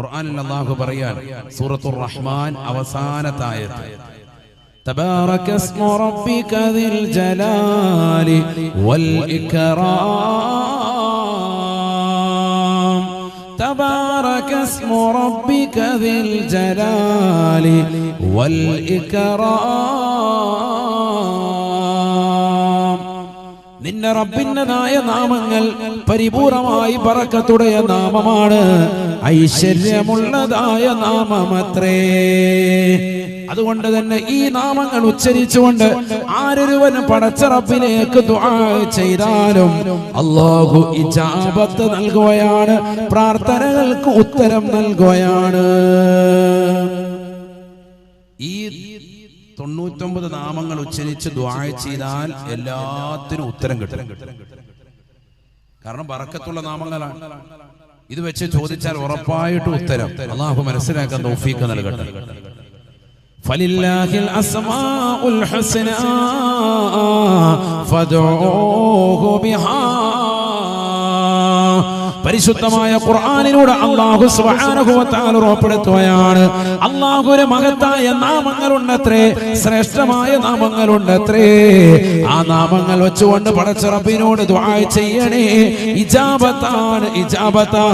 ഖുർആനിൽ അല്ലാഹു പറയാൻ സൂറത്തുർ റഹ്മാൻ അവസാനത്തായത് تبارك اسم ربك ذي الجلال والإكرام تبارك اسم ربك ذي الجلال والإكرام നിന്റെ റബ്ബിന്റെതായ നാമങ്ങൾ പരിപൂർണമായി പറക്കത്തുടയ നാമമാണ്. ഐശ്വര്യമുള്ളതായ നാമമത്രേ. അതുകൊണ്ട് തന്നെ ഈ നാമങ്ങൾ ഉച്ചരിച്ചുകൊണ്ട് ആരൊരുവനും പടച്ചറപ്പിലേക്ക് ചെയ്താലും അള്ളാഹു ഇജാബത്ത് നൽകുകയാണ് പ്രാർത്ഥനകൾക്ക് ഉത്തരം നൽകുകയാണ്. തൊണ്ണൂറ്റൊമ്പത് നാമങ്ങൾ ഉച്ചരിച്ച് ദ്വാ ചെയ്താൽ എല്ലാത്തിനും ഉത്തരം കിട്ടും കാരണം ബറക്കത്തുള്ള നാമങ്ങളാണ് ഇത് വെച്ച് ചോദിച്ചാൽ ഉറപ്പായിട്ടും ഉത്തരം അള്ളാഹു മനസ്സിലാക്കാൻ തൗഫീഖ് നൽകട്ടെ فلله الأسماء الحسنى فادعوه بها പരിശുദ്ധമായ ഖുർആാനിലൂടെ അള്ളാഹു തആല ഉറപ്പെടുത്തുകയാണ്. അള്ളാഹുവിന് മഹത്തായ നാമങ്ങളുണ്ടത്രേ ശ്രേഷ്ഠമായ നാമങ്ങളുണ്ടത്രേ. ആ നാമങ്ങൾ വെച്ചുകൊണ്ട് പടച്ച റബ്ബിനോട് ദുആ ചെയ്യണേ. ഇജാബത്താണ് ഇജാബത്താണ്